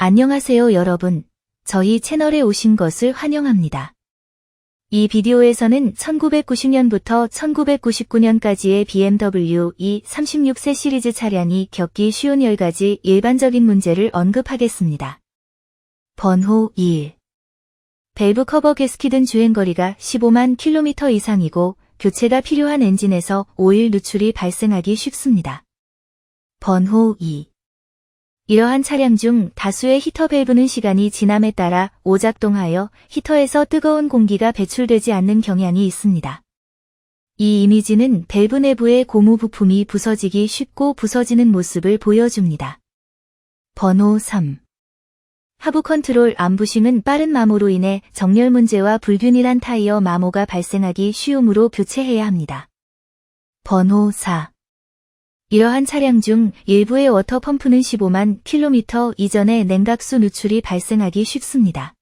안녕하세요 여러분. 저희 채널에 오신 것을 환영합니다. 이 비디오에서는 1990년부터 1999년까지의 BMW E 36세 시리즈 차량이 겪기 쉬운 10가지 일반적인 문제를 언급하겠습니다. 번호 1. 밸브 커버 게스킷은 주행거리가 15만 킬로미터 이상이고 교체가 필요한 엔진에서 오일 누출이 발생하기 쉽습니다. 번호 2. 이러한 차량 중 다수의 히터 밸브는 시간이 지남에 따라 오작동하여 히터에서 뜨거운 공기가 배출되지 않는 경향이 있습니다. 이 이미지는 밸브 내부의 고무 부품이 부서지기 쉽고 부서지는 모습을 보여줍니다. 번호 3. 하부 컨트롤 암부심은 빠른 마모로 인해 정렬 문제와 불균일한 타이어 마모가 발생하기 쉬우므로 교체해야 합니다. 번호 4. 이러한 차량 중 일부의 워터 펌프는 15만 킬로미터 이전에 냉각수 누출이 발생하기 쉽습니다.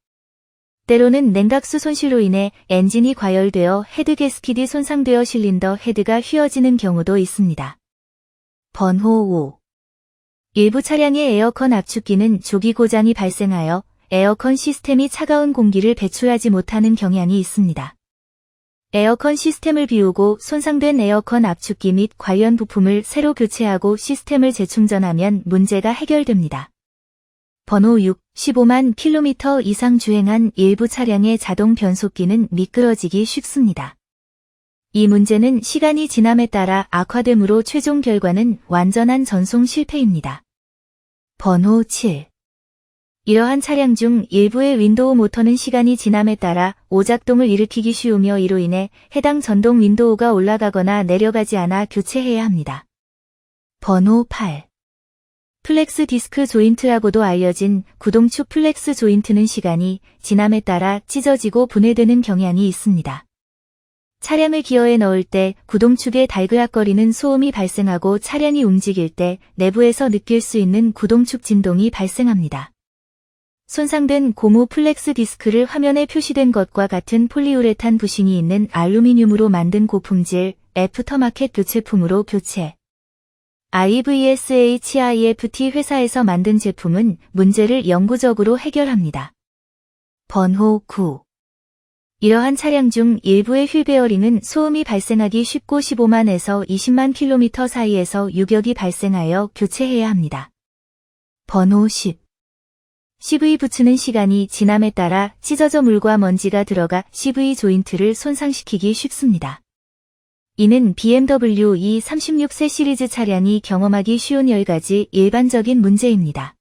때로는 냉각수 손실로 인해 엔진이 과열되어 헤드 게스킷이 손상되어 실린더 헤드가 휘어지는 경우도 있습니다. 번호 5. 일부 차량의 에어컨 압축기는 조기 고장이 발생하여 에어컨 시스템이 차가운 공기를 배출하지 못하는 경향이 있습니다. 에어컨 시스템을 비우고 손상된 에어컨 압축기 및 관련 부품을 새로 교체하고 시스템을 재충전하면 문제가 해결됩니다. 번호 6. 15만 킬로미터 이상 주행한 일부 차량의 자동 변속기는 미끄러지기 쉽습니다. 이 문제는 시간이 지남에 따라 악화되므로 최종 결과는 완전한 전송 실패입니다. 번호 7. 이러한 차량 중 일부의 윈도우 모터는 시간이 지남에 따라 오작동을 일으키기 쉬우며 이로 인해 해당 전동 윈도우가 올라가거나 내려가지 않아 교체해야 합니다. 번호 8. 플렉스 디스크 조인트라고도 알려진 구동축 플렉스 조인트는 시간이 지남에 따라 찢어지고 분해되는 경향이 있습니다. 차량을 기어에 넣을 때 구동축에 달그락거리는 소음이 발생하고 차량이 움직일 때 내부에서 느낄 수 있는 구동축 진동이 발생합니다. 손상된 고무 플렉스 디스크를 화면에 표시된 것과 같은 폴리우레탄 부싱이 있는 알루미늄으로 만든 고품질 애프터마켓 교체품으로 교체. IVSHIFT 회사에서 만든 제품은 문제를 영구적으로 해결합니다. 번호 9. 이러한 차량 중 일부의 휠 베어링은 소음이 발생하기 쉽고 15만에서 20만 킬로미터 사이에서 유격이 발생하여 교체해야 합니다. 번호 10. CV 붙이는 시간이 지남에 따라 찢어져 물과 먼지가 들어가 CV 조인트를 손상시키기 쉽습니다. 이는 BMW E36세 시리즈 차량이 경험하기 쉬운 10가지 일반적인 문제입니다.